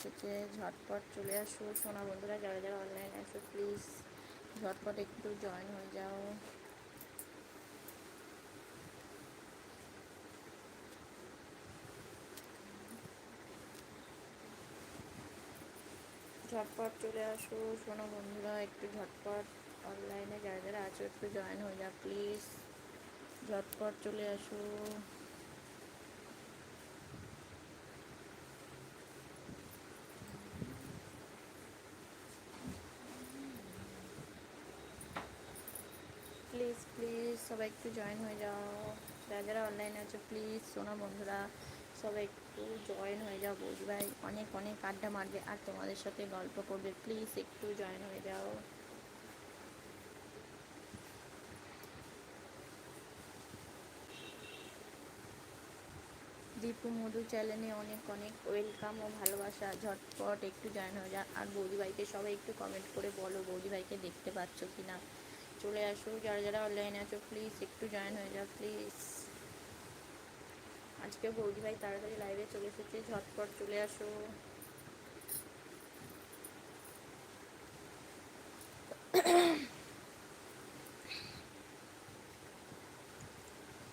এসেছে ঝটপট চলে আসো। সোনা বন্ধুরা, যারা যারা অনলাইন আসো প্লিজ ঝটপট একটু জয়েন হয়ে যাও। ঝটপট চলে আসো সোনা বন্ধুরা, একটু ঝটপট অনলাইনে যারা যারা আছো, একটু জয়েন হয়ে যাও প্লিজ ঝটপট চলে আসো প্লিজ প্লিজ সবাই একটু জয়েন হয়ে যাও। যারা যারা অনলাইনে আছো প্লিজ সোনা বন্ধুরা, সবাই একটু জয়েন হয়ে যাও, বুঝবাই। অনেক অনেক আড্ডা মারবে। আর তোমাদের সাথে গল্প করবে। প্লিজ একটু জয়েন হয়ে যাও। দীপু মধু চ্যানেলে অনেক অনেক ওয়েলকাম ও ভালোবাসা। ঝটপট একটু জয়েন হয়ে যা আর বৌদিভাইকে সবাই একটু কমেন্ট করে বলো, বৌদিভাইকে দেখতে পাচ্ছ কি না চলে আসো যারা যারা অনলাইনে আছো প্লিজ একটু জয়েন হয়ে যাও প্লিজ আজকে বৌদিভাই তাড়াতাড়ি লাইভে চলে এসেছে, ঝটপট চলে আসো।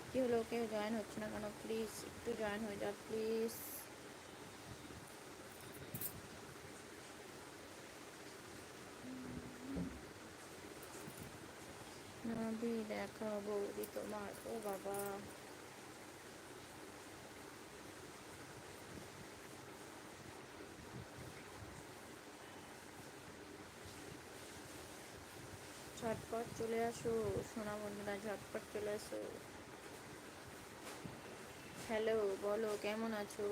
কি হলো, কেউ জয়েন হচ্ছে না কেন? প্লিজ একটু জয়েন হয়ে যাও প্লিজ নাবি দেখা বৌদি তোমার ও বাবা ঝটপট চলে আসো সোনা বন্ধুরা ঝটপট চলে আসো হ্যালো বলো কেমন আছো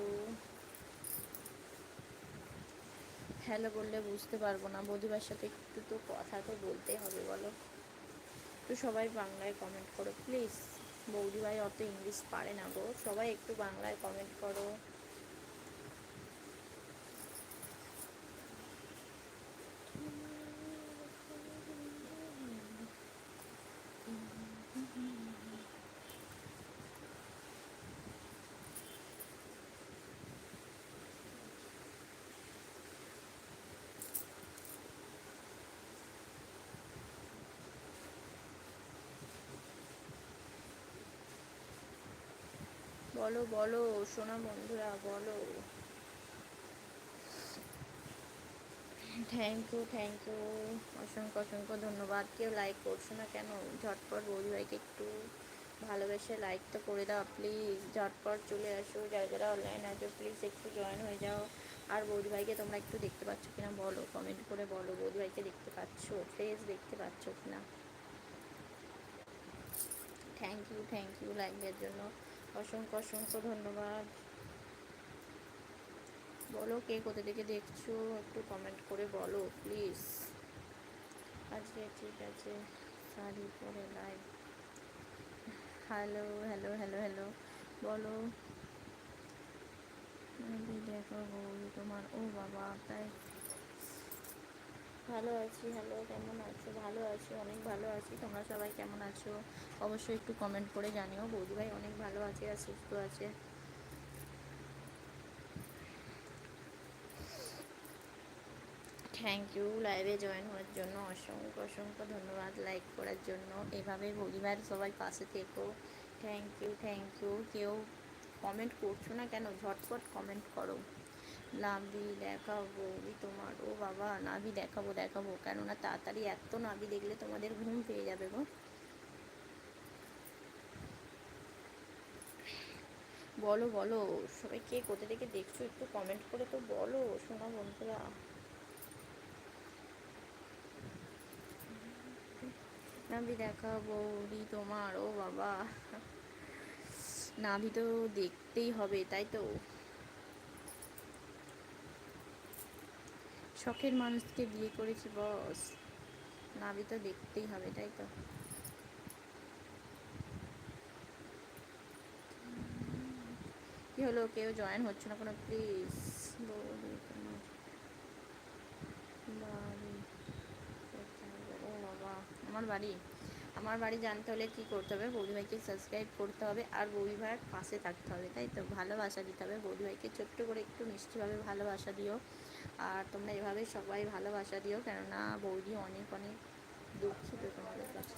হ্যালো বললে বুঝতে পারব না বৌদিবার সাথে একটু তো কথা তো বলতে হবে বলো একটু সবাই বাংলায় কমেন্ট করো প্লিজ বৌদি ভাই অত ইংলিশ পারে না গো। সবাই একটু বাংলায় কমেন্ট করো। বলো বলো, সোনা বন্ধুরা, বলো। থ্যাংক ইউ থ্যাংক ইউ অসংখ্য অসংখ্য ধন্যবাদ। কেউ লাইক করছ না কেন? ঝটপট বৌদি ভাইকে একটু ভালোবেসে লাইক তো করে দাও প্লিজ ঝটপট চলে আসো। যারা যারা অনলাইন আছো প্লিজ একটু জয়েন হয়ে যাও। আর বৌদি ভাইকে তোমরা একটু দেখতে পাচ্ছ কিনা বলো। কমেন্ট করে বলো, বৌদি ভাইকে দেখতে পাচ্ছ? ফেস দেখতে পাচ্ছ কিনা? থ্যাংক ইউ থ্যাংক ইউ লাইকের জন্য। অসংখ্য অসংখ্য ধন্যবাদ। বলো কে কোথা থেকে দেখছ? একটু কমেন্ট করে বলো প্লিজ আজকে ঠিক আছে। শাড়ি পরে live hello hello hello hello বলো। দেখো তোমার, ও বাবা, তাই ভালো আছি হ্যালো কেমন আছো? ভালো আছি, অনেক ভালো আছি। তোমরা সবাই কেমন আছো? অবশ্যই একটু কমেন্ট করে জানিও। বৌদি ভাই অনেক ভালো আছে আর সুস্থ আছে। থ্যাংক ইউ লাইভে জয়েন হওয়ার জন্য অসংখ্য অসংখ্য ধন্যবাদ লাইক করার জন্য। এভাবে পরিবার সবাই পাশে থেকো। থ্যাংক ইউ থ্যাংক ইউ কেউ কমেন্ট করছ না কেন? ঝটপট কমেন্ট করো। নাভি দেখাবো তোমার, ও বাবা, নাভি দেখাবো দেখাবো, কেননা তাড়াতাড়ি এত নাভি দেখলে তোমাদের ঘুম পেয়ে যাবে গো। বলো বলো, সবাই কে কোথা থেকে দেখছ একটু কমেন্ট করে তো বলো, শোনা বন্ধুরা। নাভি দেখা বৌদি তোমার, ও বাবা। নাভি তো দেখতেই হবে, তাই তো? শখের মানুষকে বিয়ে করেছি, বস। নাভি তো দেখতেই হবে, তাই তো। কি হলো? কেউ জয়েন হচ্ছে না কোনো? প্লিজ ও বাবা, আমার বাড়ি। আমার বাড়ি জানতে হলে কি করতে হবে? বৌদি ভাইকে সাবস্ক্রাইব করতে হবে আর বৌদি ভাইয়ের পাশে থাকতে হবে, তাই তো? ভালোবাসা দিতে হবে। বৌদি ভাইকে ছোট্ট করে একটু মিষ্টিভাবে ভালোবাসা দিও। আর তোমরা এভাবে সবাই ভালোবাসা দিও, কেননা বৌদি অনেক অনেক দুঃখিত তোমাদের কাছে।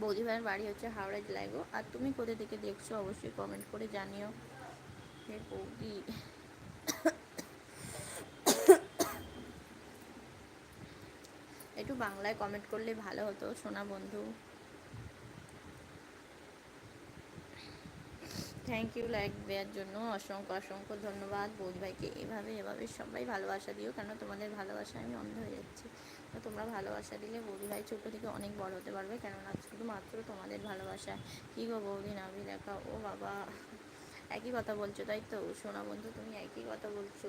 বৌদি ভাইয়ের বাড়ি হচ্ছে হাওড়া জেলায় গো। আর তুমি কোথা থেকে দেখছ অবশ্যই কমেন্ট করে জানিও। হে বৌদি। একটু বাংলায় কমেন্ট করলে ভালো হতো, সোনা বন্ধু। থ্যাংক ইউ লাইক দেওয়ার জন্য অসংখ্য অসংখ্য ধন্যবাদ। বোধ ভাইকে এভাবে এভাবে সবাই ভালোবাসা দিও কেন তোমাদের ভালোবাসা আমি অন্ধ হয়ে যাচ্ছি। তো তোমরা ভালোবাসা দিলে বৌদি ভাই ছোটো থেকে অনেক বড় হতে পারবে, কেননা শুধুমাত্র তোমাদের ভালোবাসা কী গো বৌদি, নাভি দেখা ও বাবা। একই কথা বলছো, তাই তো? সোনা বন্ধু, তুমি একই কথা বলছো।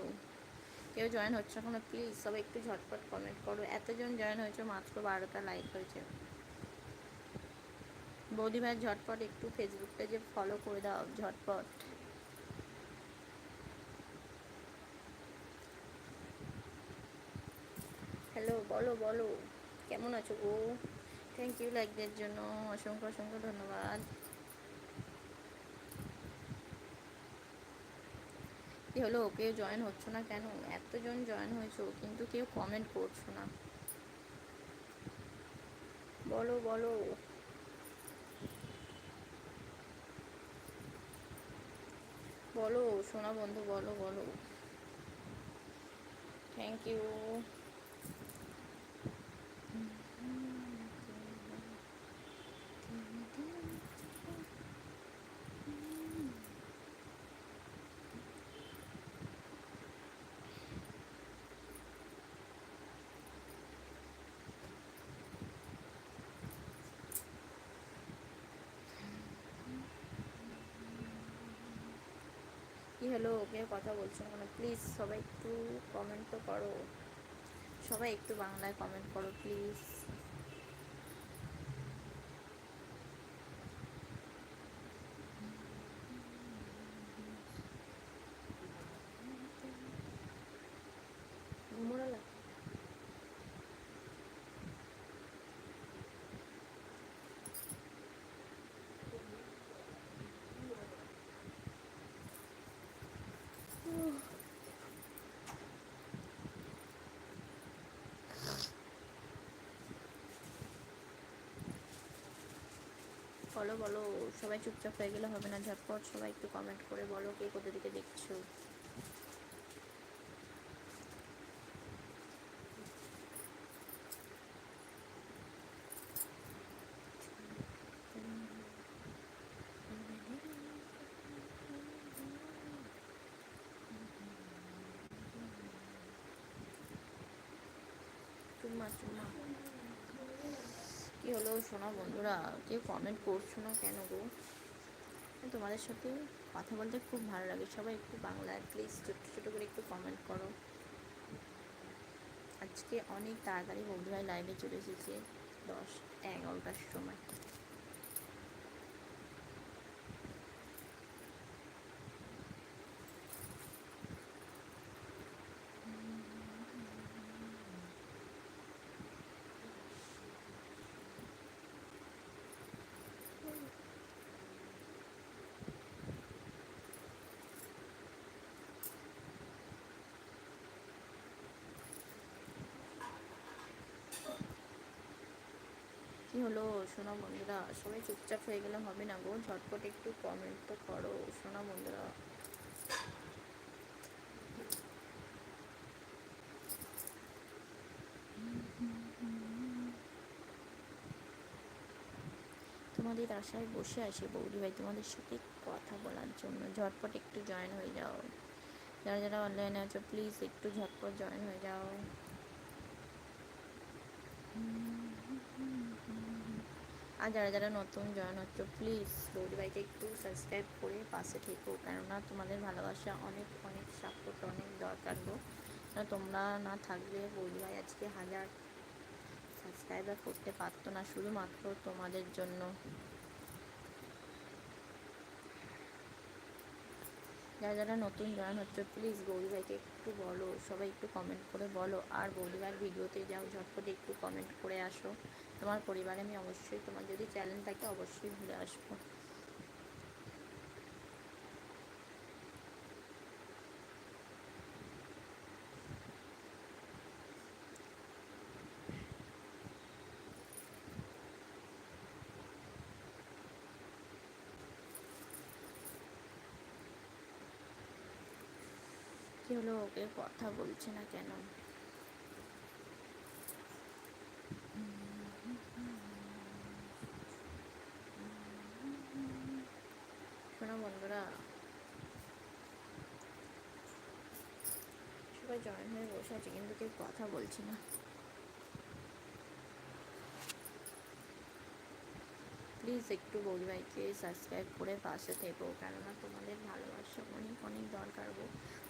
কেউ জয়েন হচ্ছে এখনও প্লিজ সবাই একটু ঝটপট কমেন্ট করো। এতজন জয়েন হয়েছে, মাত্র বারোটা লাইক হয়েছে। বৌদি ভাই ঝটপট একটু ফেসবুক পেজে ফলো করে দাও, ঝটপট। হ্যালো বলো বলো। কেমন আছো গো? থ্যাংক ইউ লাইকদের জন্য, অসংখ্য অসংখ্য ধন্যবাদ। কি হলো, কেউ জয়েন হচ্ছে না কেন? এতজন জয়েন হয়েছো, কিন্তু কেউ কমেন্ট করছ না। বলো বলো। বলো সোনা বন্ধু বলো বলো। থ্যাংক ইউ হলো ওকে কথা বলছো? মানে প্লিজ সবাই একটু কমেন্ট তো করো। সবাই একটু বাংলায় কমেন্ট করো প্লিজ বলো বলো, সবাই চুপচাপ হয়ে গেলে হবে না, ঝটপট সবাই একটু কমেন্ট করে বলো কে কোথা দিকে দেখছ। চুম্মা চুম্মা। কি হলো? শোনা বন্ধুরা যে কমেন্ট করছ না কেন গো? তোমাদের সাথে কথা বলতে খুব ভালো লাগে। সবাই একটু বাংলায় প্লিজ ছোটো ছোটো করে একটু কমেন্ট করো। আজকে অনেক তাড়াতাড়ি বন্ধুরা লাইভে চলে এসেছে, দশ, এগারোটার সময়। হলো? শোনা বন্ধুরা, সবাই চুপচাপ হয়ে গেলে হবে না গো? ঝটপট একটু কমেন্ট তো করো, শোনা বন্ধুরা। তোমাদের আশায় বসে আসি বৌদি ভাই, তোমাদের সাথে কথা বলার জন্য। ঝটপট একটু জয়েন হয়ে যাও। যারা যারা অনলাইনে আছো প্লিজ একটু ঝটপট জয়েন হয়ে যাও। আর যারা যারা নতুন জয়েন হচ্ছে প্লিজ বৌদি ভাইকে একটু সাবস্ক্রাইব করে পাশে থেকো। কেননা তোমাদের ভালোবাসা অনেক অনেক সাপোর্ট অনেক দরকার গো। তোমরা না থাকলে বৌদি ভাই আজকে হাজার সাবস্ক্রাইবার করতে পারতো না, শুধুমাত্র তোমাদের জন্য। যারা যারা নতুন জয়েন হচ্ছে প্লিজ বৌদি ভাইকে একটু বলো, সবাই একটু কমেন্ট করে বলো। আর বৌদি ভাইয়ের ভিডিওতে যাও, ঝটপট একটু কমেন্ট করে আসো। তোমার পরিবারে আমি অবশ্যই তোমার যদি চ্যালেঞ্জ থাকে অবশ্যই ঘুরে আসব। কি হলো ওকে কথা বলছে না কেন? বসে আছে কিন্তু কেউ কথা বলছি না। প্লিজ একটু বৌদিভাইকে সাবস্ক্রাইব করে পাশে থেকো, কেননা তোমাদের ভালোবাসা অনেক অনেক দরকার গো।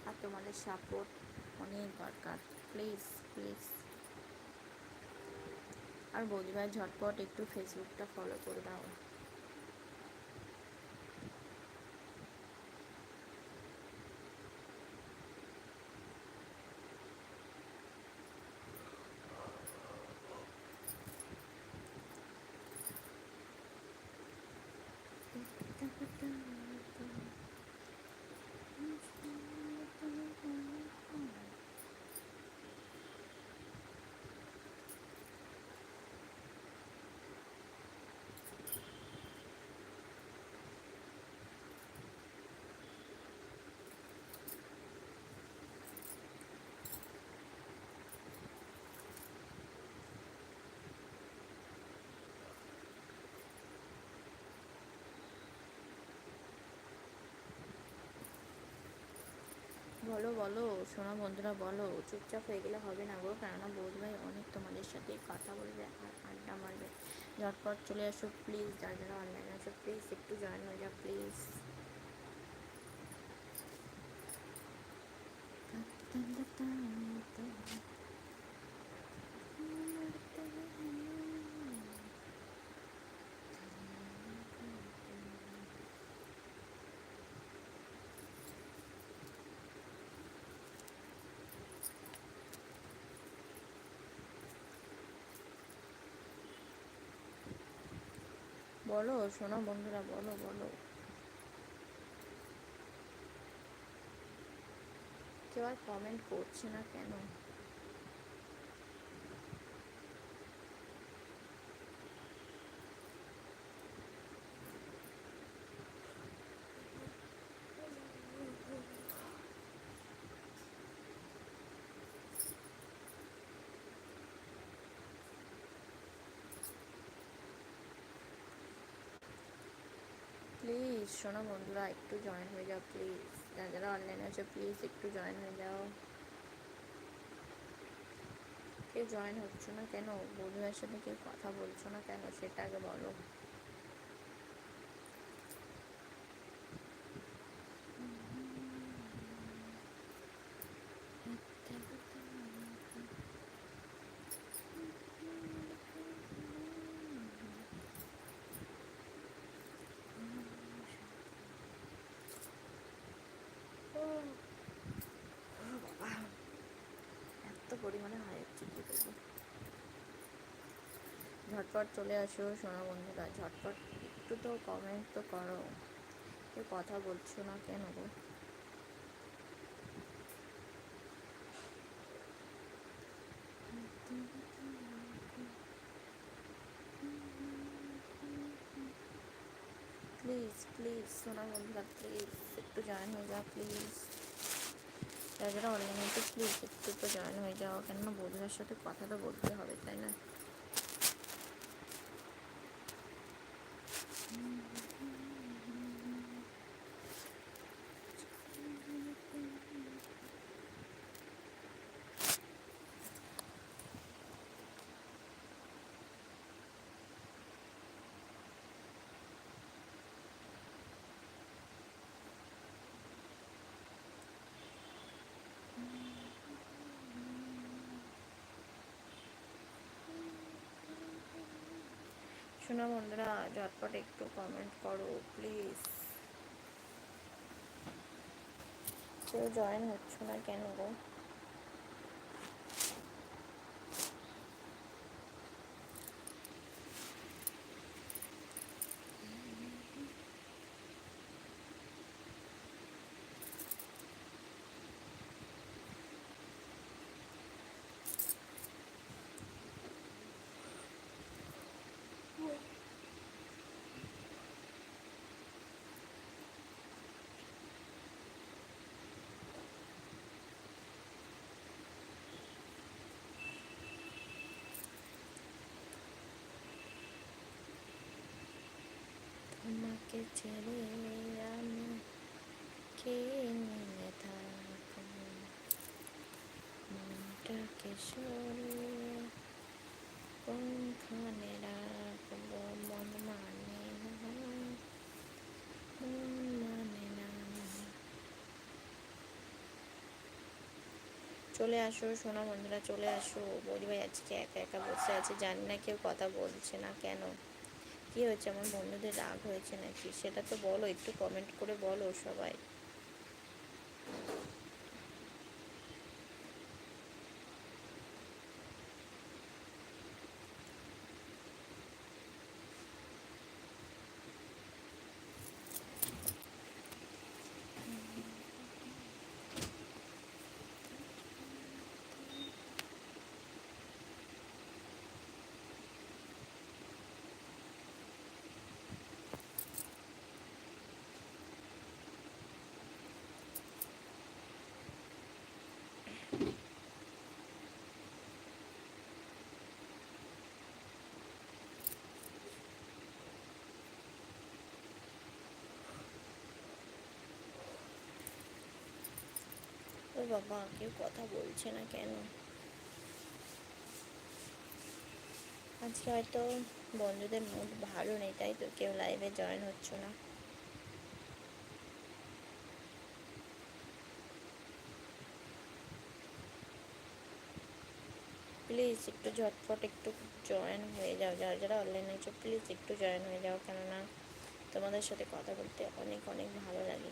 আর তোমাদের সাপোর্ট অনেক দরকার। প্লিজ প্লিজ আর বৌদিভাই ঝটপট একটু ফেসবুকটা ফলো করে দাও। বলো বলো, শোনো বন্ধুরা, বলো, চুপচাপ হয়ে গেলে হবে না গো। কেননা বৌদিভাই অনেক তোমাদের সাথে কথা বলবে আর আড্ডা মারবে। ঝটপট চলে আসো প্লিজ যারা যারা অনলাইনে আসো প্লিজ একটু জয়েন হয়ে যাও প্লিজ বলো শোনো বন্ধুরা বলো বলো। কেউ আর কমেন্ট করছে না কেন? প্লিজ শোনো বন্ধুরা, একটু জয়েন হয়ে যাও প্লিজ যারা যারা অনলাইনে আছে প্লিজ একটু জয়েন হয়ে যাও। কেউ জয়েন হচ্ছে না কেন? বন্ধুদের সাথে কেউ কথা বলছো না কেন? সেটা আগে বলো এত পরিমাণে হচ্ছে কী করব। ঝটপট চলে আসো সোনা বন্ধুরা, ঝটপট একটু তো কমেন্ট তো করো। কেউ কথা বলছো না কেন গো? প্লিজ প্লিজ সোনা বন্ধুরা প্লিজ একটু জয়েন হয়ে যাও প্লিজ যারা যারা অনলাইনে আছে প্লিজ একটু তো জয়েন হয়ে যাও। কেননা বন্ধুদের সাথে কথা তো বলতে হবে, তাই না? শোনো বন্ধুরা ঝটপট একটু কমেন্ট করো প্লিজ কেউ জয়েন হচ্ছ না কেন গো? তোমাকে ছেড়ে আমি কে নিয়ে থাকব মনটাকে সরিয়ে কোনখানে রাখব মন মানে না মন মানে না চলে আসো, সোনা বন্ধুরা, চলে আসো। বৌদি ভাই আজকে একা একা বসে আছে, জানি না কেউ কথা বলছে না কেন। কি হয়েছে? আমার বন্ধুদের রাগ হয়েছে নাকি? সেটা তো বলো, একটু কমেন্ট করে বলো সবাই। ও বাবা, কেউ কথা বলছে না কেন? আজকে হয়তো বন্ধুদের মুড ভালো নেই, তাই তো কেউ লাইভে জয়েন হচ্ছে না। প্লিজ একটু ঝটপট একটু জয়েন হয়ে যাও, যারা যারা অনলাইনে আছো প্লিজ একটু জয়েন হয়ে যাও, কেননা তোমাদের সাথে কথা বলতে অনেক অনেক ভালো লাগে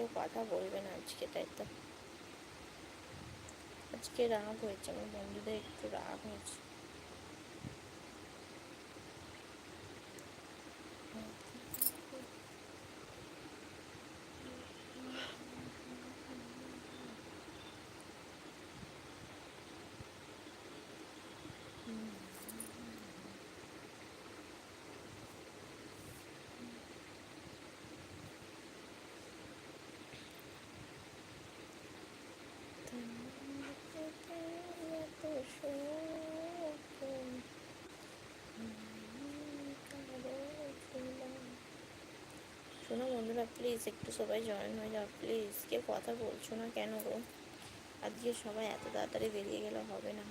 কেউ কথা বলবে না আজকে, তাই তো? আজকে রাগ হয়েছে, আমার বন্ধুদের একটু রাগ হয়েছে। শোনো বন্ধুরা প্লিজ একটু সবাই জয়েন হয়ে যাও প্লিজ কে কথা বলছো না কেন গো? আজকে সবাই এত তাড়াতাড়ি বেরিয়ে গেলে হবে না।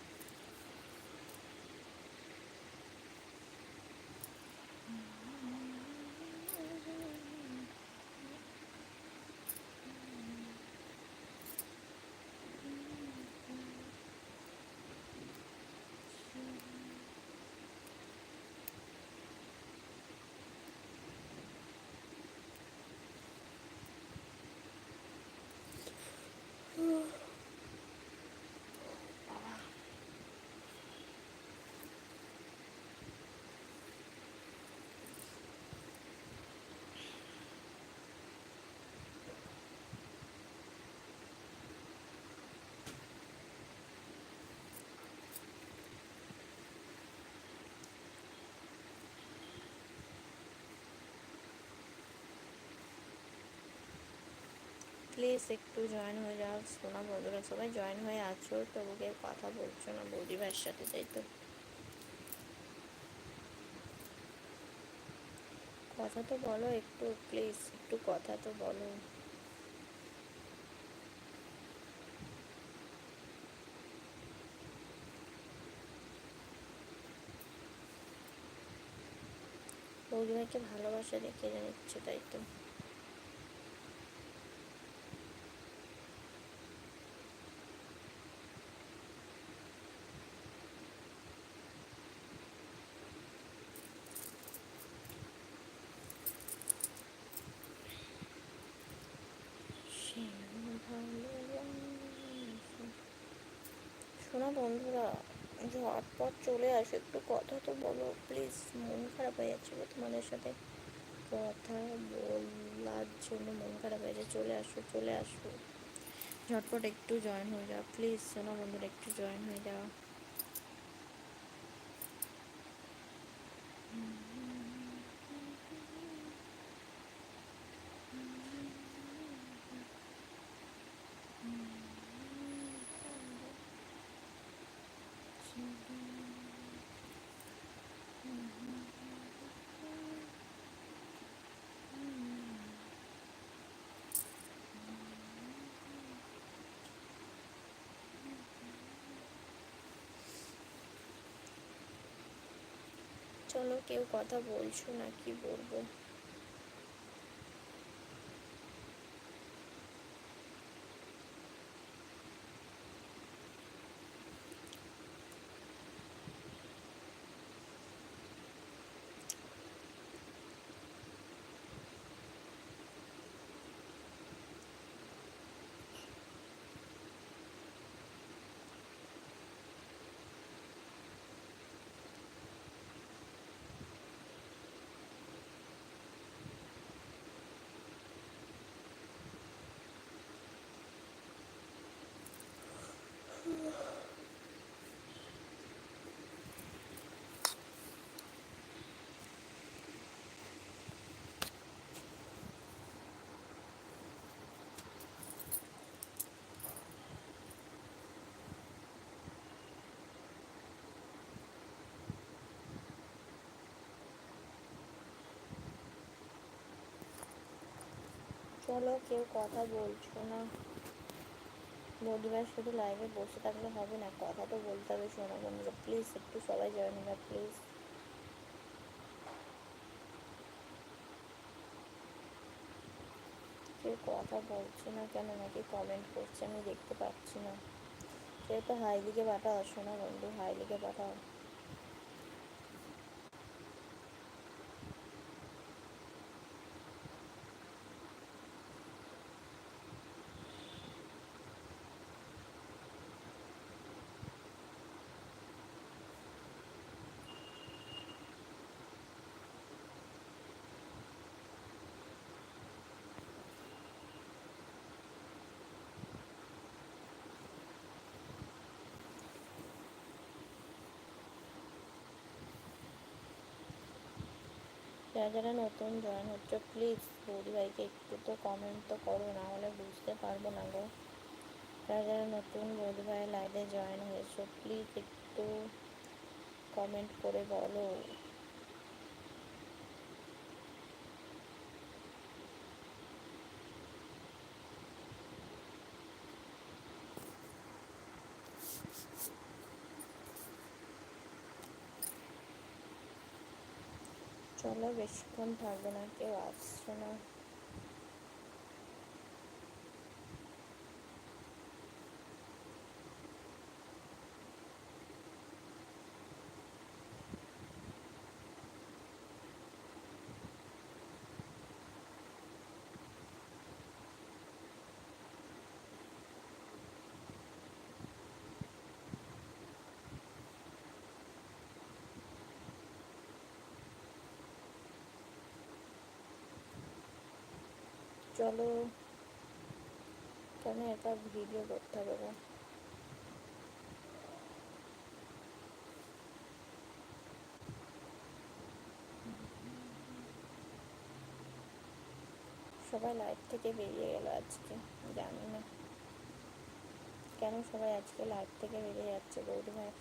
প্লিজ একটু জয়েন হয়ে যাও, শোনা বন্ধুরা, সবাই জয়েন হয়ে আছো, তবু কেউ কথা বলছো না, বৌদি ভাইয়ের সাথে, তাই তো? কথা তো বলো একটু প্লিজ একটু কথা তো বলো। বৌদি ভাইকে ভালোবাসা দেখে জানিচ্ছে তাই তো শোনো বন্ধুরা, ঝটপট চলে আসো। একটু কথা তো বলো। প্লিজ, মন খারাপ হয়ে যাচ্ছে তোমাদের সাথে কথা বলার জন্য মন খারাপ হয়ে যাচ্ছে। চলে আসো চলে আসো। ঝটপট একটু জয়েন হয়ে যাও। প্লিজ শোনো বন্ধুরা, একটু জয়েন হয়ে যাও। চলো কেউ কথা বলছো না কি বলব? চলো, কেউ কথা বলছো না। বৌদিবার শুধু লাইভে বসে থাকলে হবে না, কথা তো বলতে হবে শোনো বন্ধুরা প্লিজ একটু সবাই জয়েন হবে প্লিজ কেউ কথা বলছে না কেন, নাকি কমেন্ট করছে, আমি দেখতে পাচ্ছি না। কেউ তো হাই লিখে পাঠাও, শোনো বন্ধু, হাই লিখে পাঠাও। যারা যারা নতুন জয়েন হচ্ছে প্লিজ বৌদি ভাইকে একটু তো কমেন্ট তো করো, না হলে বুঝতে পারব না গো। যারা যারা নতুন বৌদি ভাই লাইভে জয়েন হয়েছো প্লিজ একটু কমেন্ট করে বলো। চলো বেশিক্ষণ থাকবে না কেউ আসছে না। চলো। কেন এটা ভিডিও করতে হবে গো? সবাই লাইভ থেকে বেরিয়ে গেল আজকে, জানি না। কেন সবাই আজকে লাইভ থেকে বেরিয়ে যাচ্ছে বৌদি ভাই